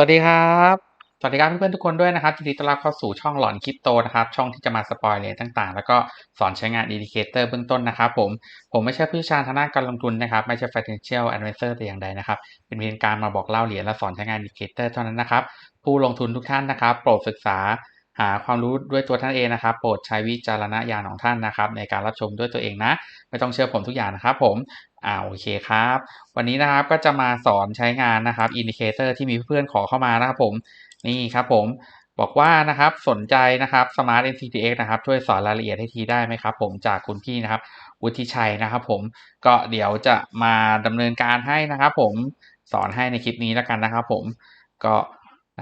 สวัสดีครับ สวัสดีครับเพื่อนๆทุกคนด้วยนะครับยินดีต้อนรับเข้าสู่ช่องหลอนคริปโตนะครับ ช่องที่จะมาสปอยเลทต่างๆ แล้วก็สอนใช้งานอินดิเคเตอร์เบื้องต้นนะครับผม ผมไม่ใช่ผู้เชี่ยวชาญทางด้านการลงทุนนะครับ ไม่ใช่ financial advisor แต่อย่างใดนะครับ เป็นเพียงการมาบอกเล่าเหรียญและสอนใช้งานอินดิเคเตอร์เท่านั้นนะครับ ผู้ลงทุนทุกท่านนะครับ โปรดศึกษาหาความรู้ด้วยตัวท่านเองนะครับ โปรดใช้วิจารณญาณของท่านนะครับ ในการรับชมด้วยตัวเองนะ ไม่ต้องเชื่อผมทุกอย่างนะครับผม อ่าโอเคครับ วันนี้นะครับก็จะมาสอนใช้งานนะครับอินดิเคเตอร์ที่มีเพื่อนๆขอเข้ามานะครับผมนี่ครับผมบอกว่านะครับสนใจนะครับ Smart NCTX นะครับช่วยสอนรายละเอียดให้ทีได้ไหมครับ ผมจากคุณพี่นะครับวุฒิชัยนะครับ ผมก็เดี๋ยวจะมาดำเนินการให้นะครับ ผมสอนให้ในคลิปนี้แล้วกันนะครับ ผมก็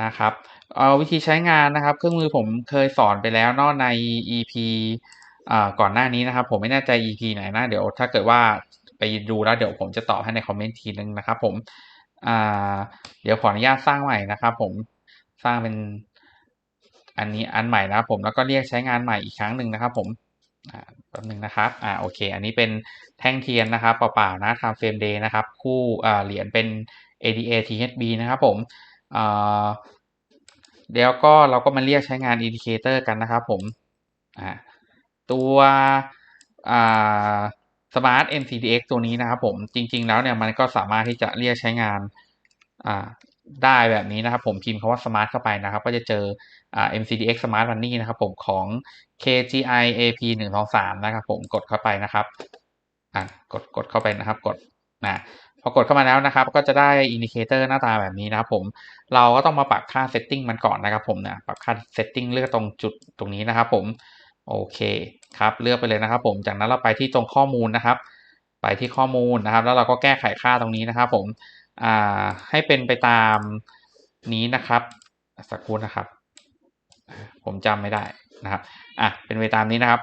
นะครับเอาวิธีใช้งานนะครับ เครื่องมือผมเคยสอนไปแล้วเนอกใน EP ก่อนหน้านี้นะครับ ผมไม่แน่ใจ EP ไหนนะเดี๋ยวถ้าเกิดว่า ไปดูแล้วเดี๋ยวผมจะตอบให้ในคอมเมนต์ทีนึงนะครับผมเดี๋ยวขออนุญาตสร้างใหม่นะครับผมสร้างเป็นอันนี้อันใหม่นะครับผมแล้วก็เรียกใช้งานใหม่อีกครั้งหนึ่งนะครับผมแป๊บนึงนะครับอ่าโอเค อันนี้เป็นแท่งเทียนนะครับเปล่าๆนะ time frame day นะครับ คู่เหรียญเป็น ADA THB นะครับผมเดี๋ยวก็เราก็มาเรียกใช้งานอินดิเคเตอร์กันนะครับผมตัวอ่า Smart MCDX ตัวนี้นะครับผมจริง ๆ แล้วเนี่ยมันก็สามารถที่จะเรียกใช้งานได้แบบนี้นะครับผมพิมพ์คำว่า Smart เข้าไปนะครับ ก็จะเจอ MCDX Smart Money นะครับผมของ KGI AP 1 2 3นะครับผมกดเข้าไปนะครับกดกดเข้าไปนะครับกดนะพอกดเข้ามาแล้วนะครับ ก็จะได้อินดิเคเตอร์หน้าตาแบบนี้นะครับผมเราก็ต้องมาปรับค่าเซตติ้งมันก่อนนะครับผมนะปรับค่าเซตติ้งเลือกตรงจุดตรงนี้นะครับผม โอเคครับเลือกไปเลยนะครับ ผมจากนั้นเราไปที่ตรงข้อมูลนะครับ ไปที่ข้อมูลนะครับ แล้วเราก็แก้ไขค่าตรงนี้นะครับ ผมอ่าให้เป็นไปตามนี้นะครับ สักครู่นะครับ ผมจำไม่ได้นะครับอะเป็นไปตามนี้นะครับ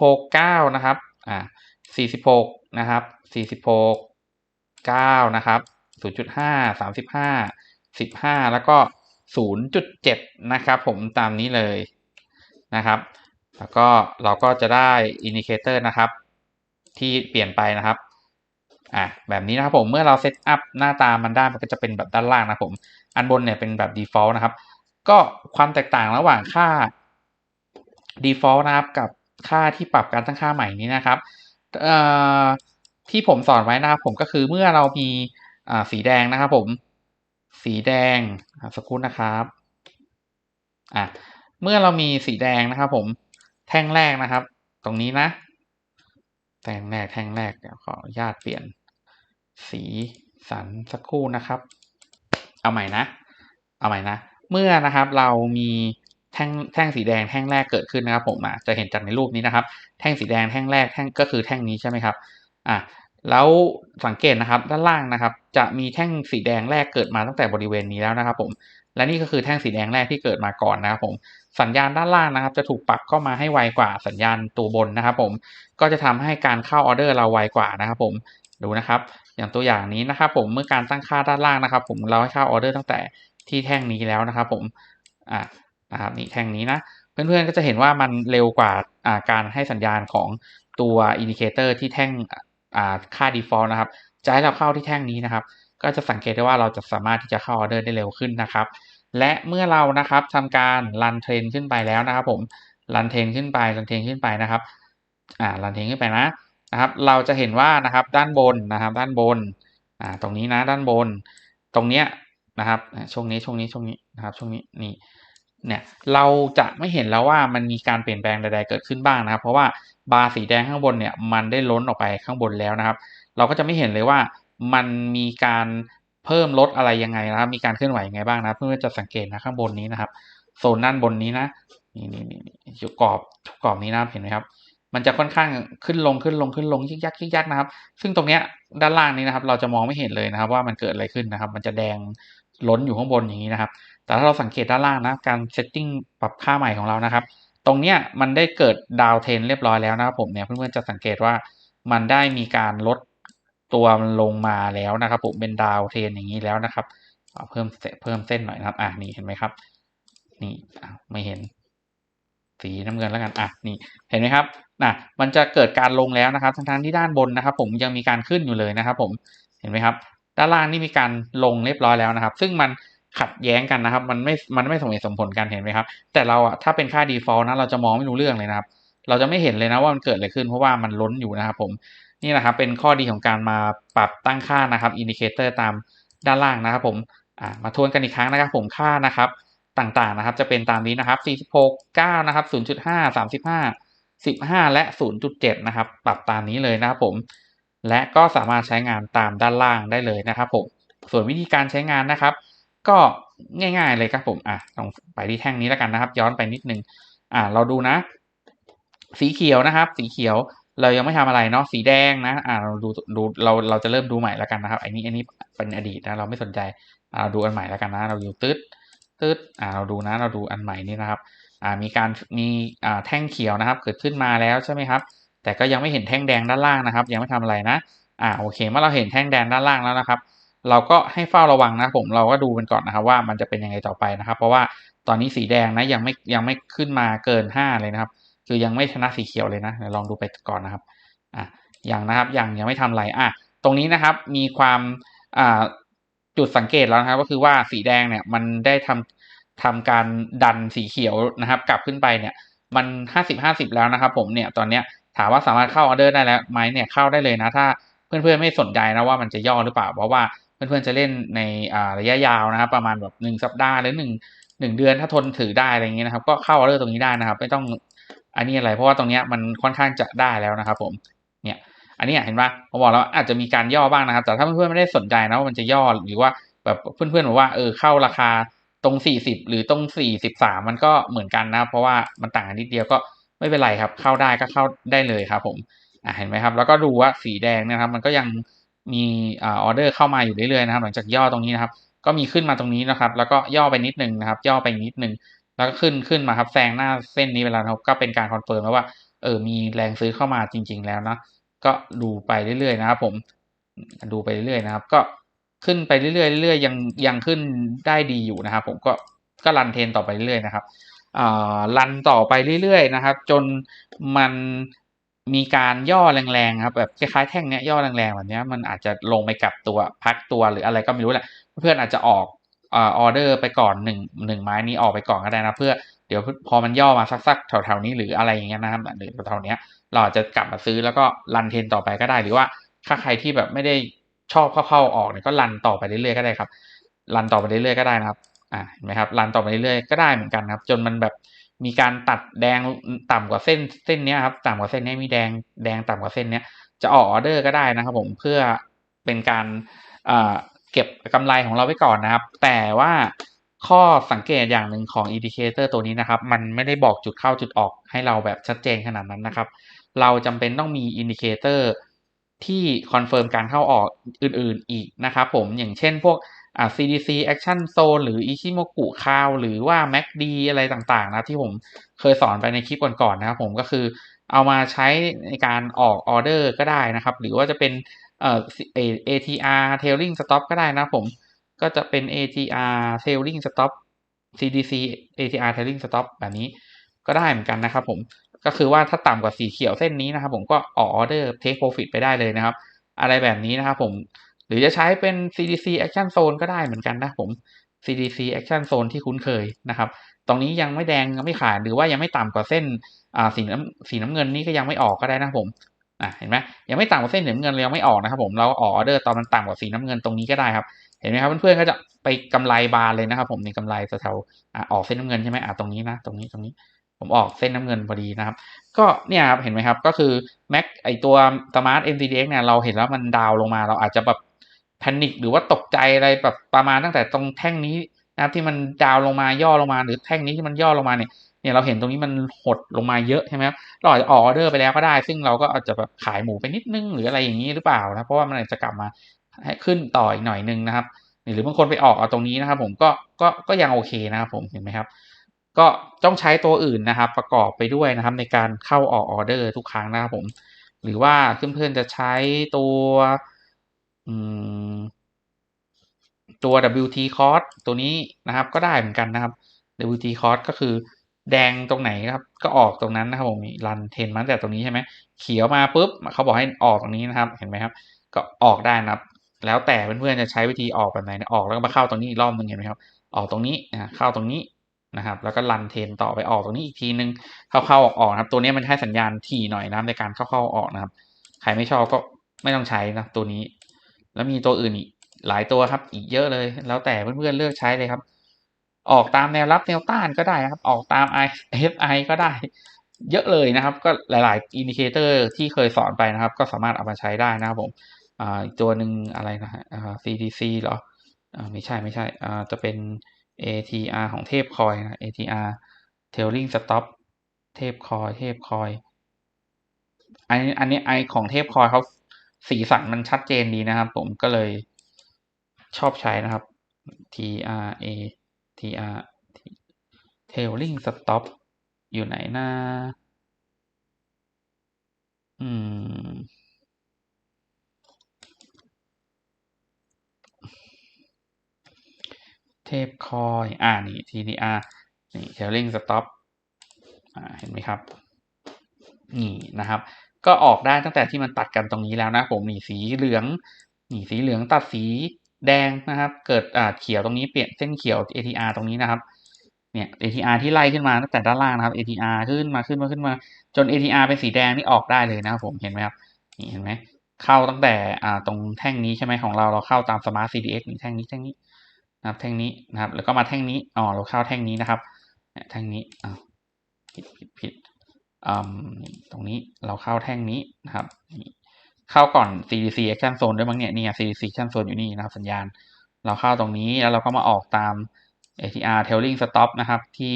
46 9นะครับอ่า46นะครับ46 9นะครับ0.5 35 15 แล้วก็ 0.7 นะครับ ผมตามนี้เลยนะครับ แล้วก็เราก็จะได้อินดิเคเตอร์นะครับ ที่เปลี่ยนไปนะครับอะแบบนี้นะครับผมเมื่อเราเซตอัพหน้าตามันได้มันก็จะเป็นแบบด้านล่างนะผม อันบนเนี่ยเป็นแบบ default นะครับ ก็ความแตกต่างระหว่างค่า default นะครับกับค่าที่ปรับการตั้งค่าใหม่นี้นะครับเอ่อที่ผมสอนไว้นะครับผมก็คือเมื่อเรามีอ่าสีแดงนะครับผม สีแดงสักครู่นะครับอะเมื่อเรามีสีแดงนะครับผม ท่งแรกนะครับ ตรงนี้นะ แท่งแรกแท่งแรกเดี๋ยวขออนุญาตเปลี่ยน สีสันสักครู่นะครับ เอาใหม่นะ เอาใหม่นะ เมื่อนะครับเรามีแท่งแท่งสีแดงแท่งแรกเกิดขึ้นนะครับ ผมอะจะเห็นจากในรูปนี้นะครับ แท่งสีแดงแท่งแรกแท่งก็คือแท่งนี้ใช่ไหมครับอะแล้วสังเกตนะครับด้านล่างนะครับ จะมีแท่งสีแดงแรกเกิดมาตั้งแต่บริเวณนี้แล้วนะครับ ผม และนี่ก็คือแท่งสีแดงแรกที่เกิดมาก่อนนะครับผม สัญญาณด้านล่างนะครับ จะถูกปรับเข้ามาให้ไวกว่าสัญญาณตัวบนนะครับผมก็จะทำให้การเข้าออเดอร์เราไวกว่านะครับผมดูนะครับ อย่างตัวอย่างนี้นะครับ ผมเมื่อการตั้งค่าด้านล่างนะครับ ผมเราให้เข้าออเดอร์ตั้งแต่ที่แท่งนี้แล้วนะครับ ผมอ่านะครับนี่แท่งนี้นะเพื่อนๆก็จะเห็นว่ามันเร็วกว่าอ่าการให้สัญญาณของตัวอินดิเคเตอร์ที่แท่งอ่าค่า default นะครับจะให้เราเข้าที่แท่งนี้นะครับ ก็จะสังเกตได้ว่าเราจะสามารถที่จะเข้าออเดอร์ได้เร็วขึ้นนะครับ และเมื่อเรานะครับทำการรันเทรนขึ้นไปแล้วนะครับผมรันเทรนขึ้นไปรันเทรนขึ้นไปนะครับอ่ารันเทรนขึ้นไปนะนะครับ เราจะเห็นว่านะครับด้านบนนะครับ ด้านบนอ่าตรงนี้นะด้านบน ตรงเนี้ยนะครับช่วงนี้ช่วงนี้ช่วงนี้นะครับช่วงนี้นี่เนี่ยเราจะไม่เห็นแล้วว่ามันมีการเปลี่ยนแปลงใดๆเกิดขึ้นบ้างนะครับ เพราะว่าบาร์สีแดงข้างบนเนี่ยมันได้ล้นออกไปข้างบนแล้วนะครับ เราก็จะไม่เห็นเลยว่ามันมีการ เพิ่มลดอะไรยังไงนะครับ มีการเคลื่อนไหวยังไงบ้างนะเพื่อจะสังเกตนะข้างบนนี้นะครับโซนด้านบนนี้นะนี่นี่นี่อยู่กรอบกรอบนี้นะเห็นไหมครับ มันจะค่อนข้างขึ้นลงขึ้นลงขึ้นลงยิกยักยิกยักนะครับ ซึ่งตรงเนี้ยด้านล่างนี้นะครับ เราจะมองไม่เห็นเลยนะครับ ว่ามันเกิดอะไรขึ้นนะครับ มันจะแดงล้นอยู่ข้างบนอย่างนี้นะครับ แต่ถ้าเราสังเกตด้านล่างนะการเซตติ้งปรับค่าใหม่ของเรานะครับ ตรงเนี้ยมันได้เกิดดาวเทนเรียบร้อยแล้วนะครับผมเนี่ยเพื่อนๆจะสังเกตว่ามันได้มีการลด ตัวมันลงมาแล้วนะครับผมเป็นดาวเทนอย่างนี้แล้วนะครับเพิ่มเพิ่มเส้นหน่อยนะครับ อะนี่เห็นไหมครับ นี่ไม่เห็น สีน้ำเงินแล้วกันอะนี่เห็นไหมครับนะมันจะเกิดการลงแล้วนะครับ ทั้งๆที่ด้านบนนะครับ ผมยังมีการขึ้นอยู่เลยนะครับ ผมเห็นไหมครับ ด้านล่างนี่มีการลงเรียบร้อยแล้วนะครับ ซึ่งมันขัดแย้งกันนะครับ มันไม่มันไม่สมเหตุสมผลกันเห็นไหมครับ แต่เราอะถ้าเป็นค่า default นะเราจะมองไม่รู้เรื่องเลยนะครับ เราจะไม่เห็นเลยนะว่ามันเกิดอะไรขึ้นเพราะว่ามันล้นอยู่นะครับ ผม นี่นะครับเป็นข้อดีของการมาปรับตั้งค่านะครับอินดิเคเตอร์ตามด้านล่างนะครับผมมาทวนกันอีกครั้งนะครับผมค่านะครับต่างๆนะครับ จะเป็นตามนี้นะครับ 46 9 นะครับ 0.5 35 15 และ 0.7 นะครับ ปรับตามนี้เลยนะครับผม และก็สามารถใช้งานตามด้านล่างได้เลยนะครับผม ส่วนวิธีการใช้งานนะครับ ก็ง่ายๆเลยครับผม อะลองไปที่แท่งนี้แล้วกันนะครับ ย้อนไปนิดนึง อ่าเราดูนะ สีเขียวนะครับ สีเขียว เรายังไม่ทำอะไรเนาะสีแดงนะอ่าเราดูดูเราเราจะเริ่มดูใหม่แล้วกันนะครับอันนี้อันนี้เป็นอดีตนะเราไม่สนใจอ่าเราดูอันใหม่แล้วกันนะ เราอยู่ตึ๊ดตึ๊ดอ่าเราดูนะ เราดูอันใหม่นี่นะครับอ่ามีการมีอ่าแท่งเขียวนะครับ เกิดขึ้นมาแล้วใช่ไหมครับ แต่ก็ยังไม่เห็นแท่งแดงด้านล่างนะครับ ยังไม่ทำอะไรนะอ่าโอเค เมื่อเราเห็นแท่งแดงด้านล่างแล้วนะครับ เราก็ให้เฝ้าระวังนะผมเราก็ดูมันก่อนนะครับ ว่ามันจะเป็นยังไงต่อไปนะครับ เพราะว่าตอนนี้สีแดงนะยังไม่ยังไม่ขึ้นมาเกิน 5 เลยนะครับ คือยังไม่ชนะสีเขียวเลยนะเดี๋ยวลองดูไปก่อนนะครับอะยังนะครับอยังยังไม่ทำอะไรอะตรงนี้นะครับมีความอ่าจุดสังเกตแล้วนะครับ ก็คือว่าสีแดงเนี่ยมันได้ทำทำการดันสีเขียวนะครับ กลับขึ้นไปเนี่ย มัน50-50แล้วนะครับ ผมเนี่ยตอนเนี้ยถามว่าสามารถเข้าออเดอร์ได้แล้วไหมเนี่ยเข้าได้เลยนะ ถ้าเพื่อนๆไม่สนใจนะว่ามันจะย่อหรือเปล่า เพราะว่าเพื่อนๆจะเล่นในระยะยาวนะครับ ประมาณแบบ1สัปดาห์หรือ1 1เดือนถ้าทนถือได้อะไรอย่างงี้นะครับ ก็เข้าออเดอร์ตรงนี้ได้นะครับ ไม่ต้อง อันนี้อะไรเพราะว่าตรงนี้มันค่อนข้างจะได้แล้วนะครับผมเนี่ยอันนี้เห็นเปล่าผมบอกแล้วอาจจะมีการย่อบ้างนะครับ แต่ถ้าเพื่อนๆไม่ได้สนใจนะว่ามันจะย่อหรือว่าแบบเพื่อนๆบอกว่าเออเข้าราคาตรง 40 หรือตรง 43 มันก็เหมือนกันนะเพราะว่ามันต่างกันนิดเดียวก็ไม่เป็นไรครับ เข้าได้ก็เข้าได้เลยครับ ผมอ่าเห็นไหมครับ แล้วก็ดูว่าสีแดงนะครับ มันก็ยังมีออเดอร์เข้ามาอยู่เรื่อยๆนะครับ หลังจากย่อตรงนี้นะครับ ก็มีขึ้นมาตรงนี้นะครับ แล้วก็ย่อไปนิดหนึ่งนะครับ ย่อไปนิดหนึ่ง แล้วก็ขึ้นขึ้นมาครับแซงหน้าเส้นนี้ไปแล้วครับก็เป็นการคอนเฟิร์มแล้วว่าเออมีแรงซื้อเข้ามาจริง ๆ แล้วนะก็ดูไปเรื่อยๆนะครับผมดูไปเรื่อยๆนะครับ ก็ขึ้นไปเรื่อยๆเรื่อยๆยังยังขึ้นได้ดีอยู่นะครับ ผมก็ก็รันเทนต่อไปเรื่อยๆนะครับอ่ารันต่อไปเรื่อยๆนะครับ จนมันมีการย่อแรงๆครับแบบคล้ายๆแท่งเนี้ยย่อแรงๆแบบเนี้ยมันอาจจะลงไปกลับตัวพักตัวหรืออะไรก็ไม่รู้แหละ เพื่อนๆอาจจะออก ออเดอร์ไปก่อน1 1ไม้นี้ออกไปก่อนก็ได้นะ เพื่อเดี๋ยวพอมันย่อมาสักๆแถวๆนี้หรืออะไรอย่างเงี้ยนะครับหรือแถวๆนี้เราอาจจะกลับมาซื้อแล้วก็รันเทนต่อไปก็ได้ หรือว่าถ้าใครที่แบบไม่ได้ชอบเข้าๆออกเนี่ยก็รันต่อไปเรื่อยๆก็ได้ครับรันต่อไปเรื่อยๆก็ได้นะครับอ่าเห็นไหมครับรันต่อไปเรื่อยๆก็ได้เหมือนกันครับ จนมันแบบมีการตัดแดงต่ำกว่าเส้นเส้นนี้ครับต่ำกว่าเส้นนี้มีแดงแดงต่ำกว่าเส้นนี้จะออกออเดอร์ก็ได้นะครับ ผมเพื่อเป็นการอ่า เก็บกำไรของเราไว้ก่อนนะครับ แต่ว่าข้อสังเกตอย่างหนึ่งของ Indicator ตัวนี้นะครับ มันไม่ได้บอกจุดเข้าจุดออกให้เราแบบชัดเจนขนาดนั้นนะครับ เราจำเป็นต้องมี Indicator ที่คอนเฟิร์มการเข้าออกอื่นๆอีกนะครับผมอย่างเช่นพวกอ่า CDC Action Zone หรือ Ichimoku Cow หรือว่า MACD อะไรต่างๆ นะที่ผมเคยสอนไปในคลิปก่อนๆนะครับผมก็คือ เอามาใช้ในการออกออเดอร์ก็ได้นะครับ หรือว่าจะเป็นเอ่อสเอ ATR tailing Stop ก็ได้นะผมก็จะเป็น ATR tailing Stop CDC ATR tailing Stop แบบนี้ก็ได้เหมือนกันนะครับผมก็คือว่าถ้าต่ำกว่าสีเขียวเส้นนี้นะครับผมก็ออกออเดอร์ Take Profit ไปได้เลยนะครับ อะไรแบบนี้นะครับผมหรือจะใช้เป็น CDC Action Zone ก็ได้เหมือนกันนะผม CDC Action Zone ที่คุ้นเคยนะครับ ตรงนี้ยังไม่แดงยังไม่ขายหรือว่ายังไม่ต่ำกว่าเส้นสีน้ำสีน้ำเงินนี่ก็ยังไม่ออกก็ได้นะผมอ่าเห็นไหมยังไม่ต่ำกว่าเส้นสีน้ำเงินเรายังไม่ออกนะครับผมเราออกออเดอร์ตอนมันต่ำกว่าสีน้ำเงินตรงนี้ก็ได้ครับ เห็นไหมครับเพื่อนๆก็จะไปกำไรบานเลยนะครับผมในี่กำไรแถวออกเส้นน้ำเงินใช่ไหมอ่าตรงนี้นะตรงนี้ตรงนี้ผมออกเส้นน้ำเงินพอดีนะครับ ก็เนี่ยครับเห็นไหมครับก็คือ Mac ไอตัว Smart MCDX เนี่ยเราเห็นแล้วมันดาวลงมาเราอาจจะแบบ panic หรือว่าตกใจอะไรแบบประมาณตั้งแต่ตรงแท่งนี้ นะครับที่มันดาวลงมาย่อลงมาหรือแท่งนี้ที่มันย่อลงมาเนี่ยเนี่ยเราเห็นตรงนี้มันหดลงมาเยอะใช่ไหมครับเราอาจจะออกออเดอร์ไปแล้วก็ได้ ซึ่งเราก็อาจจะแบบขายหมูไปนิดนึงหรืออะไรอย่างงี้หรือเปล่านะเพราะว่ามันอาจจะกลับมาให้ขึ้นต่ออีกหน่อยนึงนะครับ หรือบางคนไปออกเอาตรงนี้นะครับ ผมก็ก็ก็ยังโอเคนะครับผมเห็นไหมครับ ก็ต้องใช้ตัวอื่นนะครับ ประกอบไปด้วยนะครับ ในการเข้าออกออเดอร์ทุกครั้งนะครับผม หรือว่าเพื่อนๆจะใช้ตัวอืม ตัว WT Cross ตัวนี้นะครับก็ได้เหมือนกันนะครับ WT Cross ก็คือแดงตรงไหนครับ ก็ออกตรงนั้นนะครับผมรันเทนมาตั้งแต่ตรงนี้ใช่ไหมเขียวมาปุ๊บเขาบอกให้ออกตรงนี้นะครับ เห็นไหมครับ ก็ออกได้นะครับ แล้วแต่เพื่อนๆจะใช้วิธีออกแบบไหนออกแล้วก็มาเข้าตรงนี้อีกรอบหนึ่งเห็นไหมครับ ออกตรงนี้นะเข้าตรงนี้นะครับ แล้วก็รันเทนต่อไปออกตรงนี้อีกทีนึงเข้าเข้าออกออกนะครับ ตัวนี้มันให้สัญญาณถี่หน่อยนะในการเข้าเข้าออกนะครับ ใครไม่ชอบก็ไม่ต้องใช้นะตัวนี้ แล้วมีตัวอื่นอีก หลายตัวครับ อีกเยอะเลย แล้วแต่เพื่อนๆเลือกใช้เลยครับ ออกตามแนวรับแนวต้านก็ได้ครับ ออกตาม RSI ก็ได้ เยอะเลยนะครับ ก็หลายๆอินดิเคเตอร์ที่เคยสอนไปนะครับ ก็สามารถเอามาใช้ได้นะครับผมอ่าตัวหนึ่งอะไรนะฮะอ่า CDC เหรออ่าไม่ใช่ไม่ใช่อ่าจะเป็น ATR ของเทพคอยนะ ATR Trailing Stop เทพคอยเทพคอยอันนี้อันนี้ไอของเทพคอยเขาสีสันมันชัดเจนดีนะครับ ผมก็เลย ชอบใช้นะครับ TRA TR Trailing Stop อยู่ไหนนะอืม เทพคอย อ่า นี่ TDR นี่ Trailing Stop อ่า เห็นไหมครับ นี่นะครับ ก็ออกได้ตั้งแต่ที่มันตัดกันตรงนี้แล้วนะผม นี่สีเหลือง นี่สีเหลืองตัดสี แดงนะครับ เกิดอ่าเขียวตรงนี้เปลี่ยนเส้นเขียว ATR ตรงนี้นะครับ เนี่ย ATR ที่ไล่ขึ้นมาตั้งแต่ด้านล่างนะครับ ATR ขึ้นมาขึ้นมาขึ้นมา จน ATR เป็นสีแดงนี่ออกได้เลยนะครับผมเห็นไหมครับนี่เห็นไหมเข้าตั้งแต่อ่าตรงแท่งนี้ใช่ไหมของเราเราเข้าตาม Smart CDX นี่แท่งนี้แท่งนี้นะครับแท่งนี้นะครับ แล้วก็มาแท่งนี้อ๋อเราเข้าแท่งนี้นะครับแท่งนี้อ้าวผิดผิดผิดอืมตรงนี้เราเข้าแท่งนี้นะครับ เข้าก่อน CDC action zone ด้วยมั้งเนี่ย นี่ CDC action zone อยู่นี่นะครับสัญญาณ เราเข้าตรงนี้แล้วเราก็มาออกตาม ATR trailing stop นะครับ ที่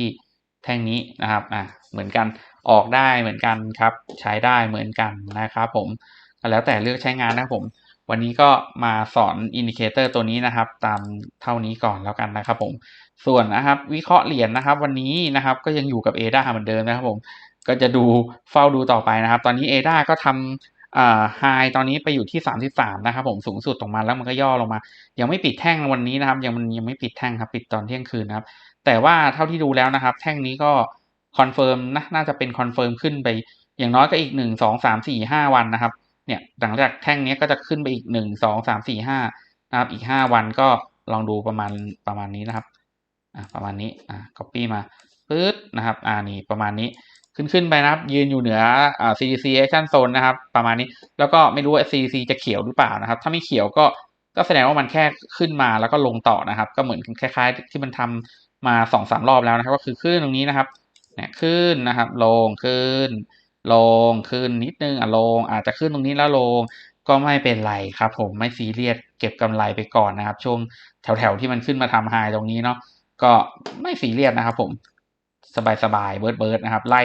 แท่งนี้นะครับ อะ เหมือนกัน ออกได้เหมือนกันครับ ใช้ได้เหมือนกันนะครับผม แล้วแต่เลือกใช้งานนะครับผม วันนี้ก็มาสอนอินดิเคเตอร์ตัวนี้นะครับ ตามเท่านี้ก่อนแล้วกันนะครับผม ส่วนนะครับวิเคราะห์เหรียญนะครับ วันนี้นะครับก็ยังอยู่กับ ADA เหมือนเดิมนะครับผม ก็จะดูเฝ้าดูต่อไปนะครับ ตอนนี้ ADA ก็ทำอ่า ไฮตอนนี้ไปอยู่ที่ 33 นะครับผมสูงสุดตรงมาแล้วมันก็ย่อลงมา ยังไม่ปิดแท่งวันนี้นะครับ ยังมันยังไม่ปิดแท่งครับปิดตอนเที่ยงคืนนะครับ แต่ว่าเท่าที่ดูแล้วนะครับ แท่งนี้ก็คอนเฟิร์มนะน่าจะเป็นคอนเฟิร์มขึ้นไป อย่างน้อยก็อีกหนึ่งสองสามสี่ห้าวันนะครับเนี่ยหลังจากแท่งนี้ก็จะขึ้นไปอีกหนึ่งสองสามสี่ห้านะครับอีกห้าวันก็ลองดูประมาณประมาณนี้นะครับอ่าประมาณนี้อ่า copy มาปึ๊ดนะครับอ่านี่ประมาณนี้ ขึ้นขึ้นไปนะครับ ยืนอยู่เหนืออ่า CDC action zone นะครับ ประมาณนี้แล้วก็ไม่รู้ว่า CDC จะเขียวหรือเปล่านะครับ ถ้าไม่เขียวก็ก็แสดงว่ามันแค่ขึ้นมาแล้วก็ลงต่อนะครับ ก็เหมือนคล้าย ๆ ที่มันทำมาสองสามรอบแล้วนะครับ ก็คือขึ้นตรงนี้นะครับเนี่ยขึ้นนะครับ ลงขึ้น ลงขึ้นนิดนึงอะลง อาจจะขึ้นตรงนี้แล้วลงก็ไม่เป็นไรครับ ผมไม่ซีเรียสเก็บกำไรไปก่อนนะครับ ช่วงแถวๆที่มันขึ้นมาทำไฮตรงนี้เนาะก็ไม่ซีเรียสนะครับ ผมสบายๆเบิร์ดเบิร์ดนะครับ ไล่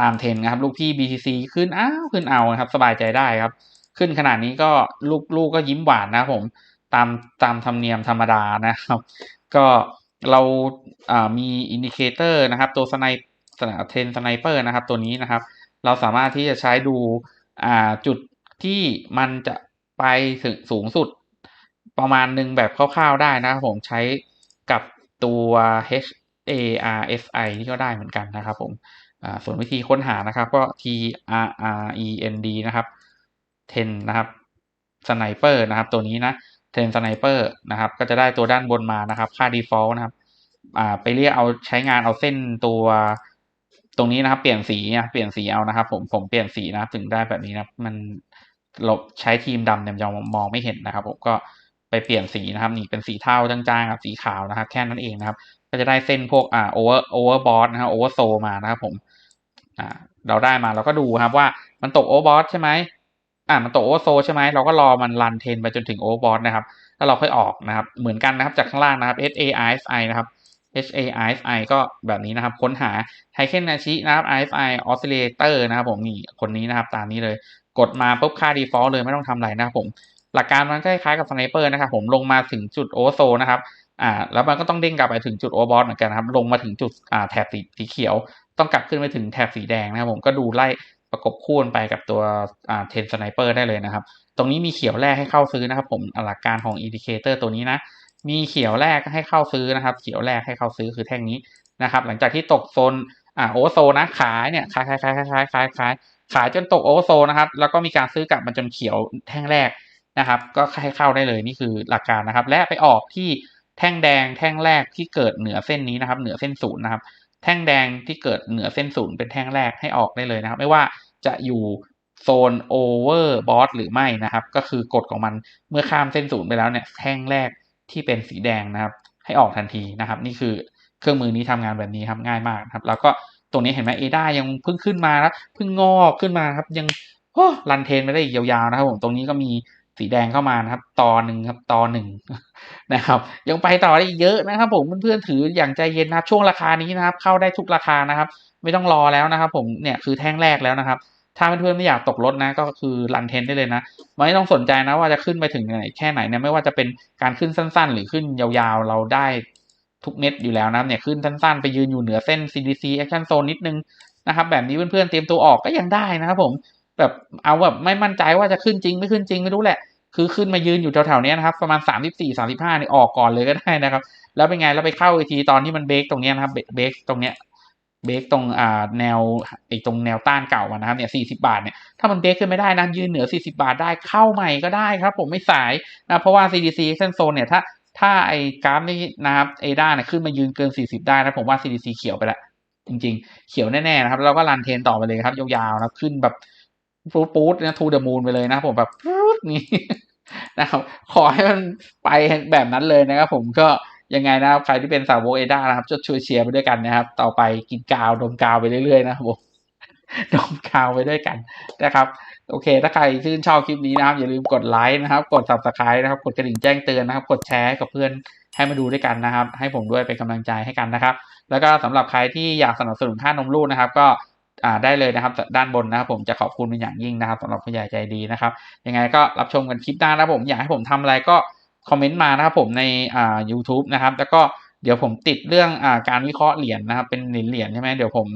ตามเทรนนะครับ ลูกพี่ BTC ขึ้นอ้าวขึ้นเอานะครับ สบายใจได้ครับ ขึ้นขนาดนี้ก็ลูกลูกก็ยิ้มหวานนะผมตามตามธรรมเนียมธรรมดานะครับ ก็เราามีอินดิเคเตอร์นะครับ ตัวสไนเทนสไนเปอร์นะครับ ตัวนี้นะครับ เราสามารถที่จะใช้ดูจุดที่มันจะไปถึงสูงสุดประมาณหนึ่งแบบคร่าวๆได้นะครับผมใช้กับตัว HARSI นี่ก็ได้เหมือนกันนะครับผม ส่วนวิธีค้นหานะครับก็ T R R E N D นะครับ10นะครับสไนเปอร์นะครับ ตัวนี้นะเทนสไนเปอร์นะครับ ก็จะได้ตัวด้านบนมานะครับ ค่า default นะครับอ่าไปเรียกเอาใช้งานเอาเส้นตัวตรงนี้นะครับ เปลี่ยนสีนะเปลี่ยนสีเอานะครับ ผมผมเปลี่ยนสีนะครับ ถึงได้แบบนี้นะมันหลบใช้ทีมดำเนี่ยจะมองไม่เห็นนะครับ ผมก็ไปเปลี่ยนสีนะครับ นี่เป็นสีเทาจางๆกับสีขาวนะครับ แค่นั้นเองนะครับ ก็จะได้เส้นพวกอ่าโอเวอร์โอเวอร์บอสนะครับโอเวอร์โซมานะครับผมอ่าเราได้มาเราก็ดูครับว่ามันตกโอเวอร์บอสใช่ไหมอ่ามันตกโอเวอร์โซใช่ไหมเราก็รอมันรันเทนไปจนถึงโอเวอร์บอสนะครับแล้วเราค่อยออกนะครับ เหมือนกันนะครับจากข้างล่างนะครับ H A I S I นะครับ H A I S I ก็แบบนี้นะครับ ค้นหาไฮเคนนาชินะครับ I S I Oscillator นะครับผมนี่คนนี้นะครับ ตามนี้เลยกดมาปุ๊บค่า default เลยไม่ต้องทำอะไรนะครับผม หลักการมันคล้ายๆกับสไนเปอร์นะครับผมลงมาถึงจุดโอเวอร์โซนะครับ อ่าแล้วมันก็ต้องเด้งกลับไปถึงจุดโอเวอร์บอสเหมือนกันนะครับ ลงมาถึงจุดอ่าแถบสีสีเขียว ต้องกลับขึ้นไปถึงแถบสีแดงนะครับผมก็ดูไล่ประกบคู่ไปกับตัวอ่าเทนสไนเปอร์ได้เลยนะครับ ตรงนี้มีเขียวแรกให้เข้าซื้อนะครับ ผมหลักการของอินดิเคเตอร์ตัวนี้นะ มีเขียวแรกให้เข้าซื้อนะครับ เขียวแรกให้เข้าซื้อคือแท่งนี้นะครับ หลังจากที่ตกโซนอ่าโอโซนะขายเนี่ยขายขายขายขายขายขายขายขายจนตกโอโซนะครับ แล้วก็มีการซื้อกลับมาจนเขียวแท่งแรกนะครับ ก็ให้เข้าได้เลยนี่คือหลักการนะครับ และไปออกที่ แท่งแดงแท่งแรกที่เกิดเหนือเส้นนี้นะครับ เหนือเส้นศูนย์นะครับ แท่งแดงที่เกิดเหนือเส้นศูนย์เป็นแท่งแรกให้ออกได้เลยนะครับ ไม่ว่าจะอยู่โซนโอเวอร์บอสหรือไม่นะครับ ก็คือกฎของมันเมื่อข้ามเส้นศูนย์ไปแล้วเนี่ยแท่งแรกที่เป็นสีแดงนะครับ ให้ออกทันทีนะครับ นี่คือเครื่องมือนี้ทำงานแบบนี้ครับง่ายมากครับ แล้วก็ตรงนี้เห็นไหมเอด้ายังเพิ่งขึ้นมาครับเพิ่งงอกขึ้นมาครับยังโอ้รันเทนไม่ได้อีกยาวๆนะครับผมตรงนี้ก็มี สีแดงเข้ามานะครับ ตอหนึ่งครับ ตอหนึ่งนะครับ ยังไปต่อได้อีกเยอะนะครับ ผมเพื่อนๆถืออย่างใจเย็นนะครับ ช่วงราคานี้นะครับ เข้าได้ทุกราคานะครับ ไม่ต้องรอแล้วนะครับ ผมเนี่ยคือแท่งแรกแล้วนะครับ ถ้าเพื่อนๆไม่อยากตกรถนะ ก็คือรันเทนได้เลยนะไม่ต้องสนใจนะว่าจะขึ้นไปถึงไหนแค่ไหนเนี่ยไม่ว่าจะเป็นการขึ้นสั้น ๆ หรือขึ้นยาวๆเราได้ทุกเน็ตอยู่แล้วนะเนี่ยขึ้นสั้นๆไปยืนอยู่เหนือเส้น CDC action zone นิดนึงนะครับ แบบนี้เพื่อนๆเตรียมตัวออกก็ยังได้นะครับผมแบบเอาแบบไม่มั่นใจว่าจะขึ้นจริงไม่ขึ้นจริงไม่รู้แหละ คือขึ้นมายืนอยู่แถวๆนี้นะครับ ประมาณสามสิบสี่สามสิบห้านี่ออกก่อนเลยก็ได้นะครับ แล้วเป็นไงแล้วไปเข้าอีกทีตอนที่มันเบรกตรงนี้นะครับเบรกตรงเนี้ยเบรกตรงอ่าแนวไอ้ตรงแนวต้านเก่านะครับเนี่ยสี่สิบาทเนี่ยถ้ามันเบรกขึ้นไม่ได้นะยืนเหนือสี่สิบาทได้เข้าใหม่ก็ได้ครับ ผมไม่สายนะเพราะว่า CDC action zone เนี่ยถ้าถ้าไอ้กราฟนี้นะครับเอด้าเนี่ยขึ้นมายืนเกิน 40 ได้นะผมว่า CDC เขียวไปล้วจริงๆ เขียวแน่ๆนะครับแล้วก็รันเทนต่อไปเลยครับยาวๆนะขึ้นแบบ ฟูดปูดนะทูเดอะมูนไปเลยนะผมแบบปูดนี่นะครับขอให้มันไปแบบนั้นเลยนะครับผมก็ยังไงนะครับใครที่เป็นสาวกเอด้านะครับช่วยเชียร์ไปด้วยกันนะครับ ต่อไปกินกาวดมกาวไปเรื่อยๆนะครับผมดมกาวไปด้วยกันนะครับ โอเค ถ้าใครชื่นชอบคลิปนี้นะครับ อย่าลืมกดไลค์นะครับ กด subscribe นะครับ กดกระดิ่งแจ้งเตือนนะครับ กดแชร์กับเพื่อนให้มาดูด้วยกันนะครับ ให้ผมด้วยเป็นกำลังใจให้กันนะครับ แล้วก็สำหรับใครที่อยากสนับสนุนค่านมลูกนะครับ ก็ ได้เลยนะครับ ด้านบนนะครับ ผมจะขอบคุณเป็นอย่างยิ่งนะครับสำหรับผู้ใหญ่ใจดีนะครับยังไงก็รับชมกันคลิปหน้านะครับผมอยากให้ผมทำอะไรก็คอมเมนต์มานะครับผมในอ่า u t u b e นะครับ แล้วก็เดี๋ยวผมติดเรื่องอ่าการวิเคราะห์เหรียญนะครับ เป็นเหรียญเหรียญใช่ไหมเดี๋ยวผม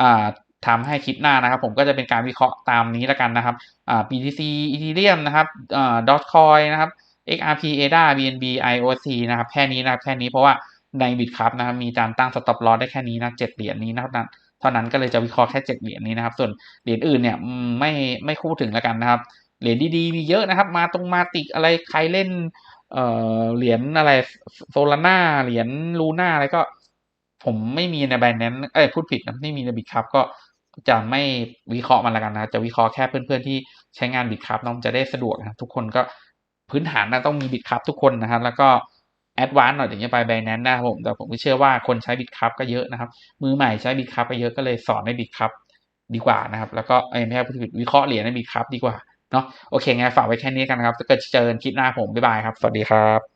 อ่าทำให้คลิปหน้านะครับ ผมก็จะเป็นการวิเคราะห์ตามนี้แล้วกันนะครับอ่า BTC Ethereum นะครับอ่า Dotcoin นะครับ XRP ADA BNB IOC นะครับ แค่นี้นะครับแค่นี้เพราะว่าในบิตครับนะครับมีการตั้ง stop loss ได้แค่นี้นะเจ็ดเหรียญนี้นะครับ เท่านั้นก็เลยจะวิเคราะห์แค่เจ็ดเหรียญนี้นะครับ ส่วนเหรียญอื่นเนี่ยไม่ไม่คู่ถึงแล้วกันนะครับ เหรียญดีๆมีเยอะนะครับ มาตรงมาติกอะไรใครเล่นเอ่อเหรียญอะไรโซลาร่าเหรียญลูน่าอะไรก็ ผมไม่มีในแบรนด์นั้นเอ้ยพูดผิดนะไม่มีในบิตครับก็จะไม่วิเคราะห์มันละกันนะ จะวิเคราะห์แค่เพื่อนๆที่ใช้งานบิตครับน้องจะได้สะดวกนะทุกคนก็พื้นฐานนะต้องมีบิตครับทุกคนนะครับแล้วก็ แอดวานซ์หน่อยถึงจะไปแบรนด์นั้นนะครับผมแต่ผมเชื่อว่าคนใช้บิตครับก็เยอะนะครับ มือใหม่ใช้บิตครับไปเยอะก็เลยสอนในบิตครับดีกว่านะครับ แล้วก็ไอ้ไม่ใช่พูดผิดวิเคราะห์เหรียญในบิตครับดีกว่าเนาะโอเคไงฝากไว้แค่นี้กันนะครับถ้าเกิดเจอกันคลิปหน้าผมบ๊ายบายครับ สวัสดีครับ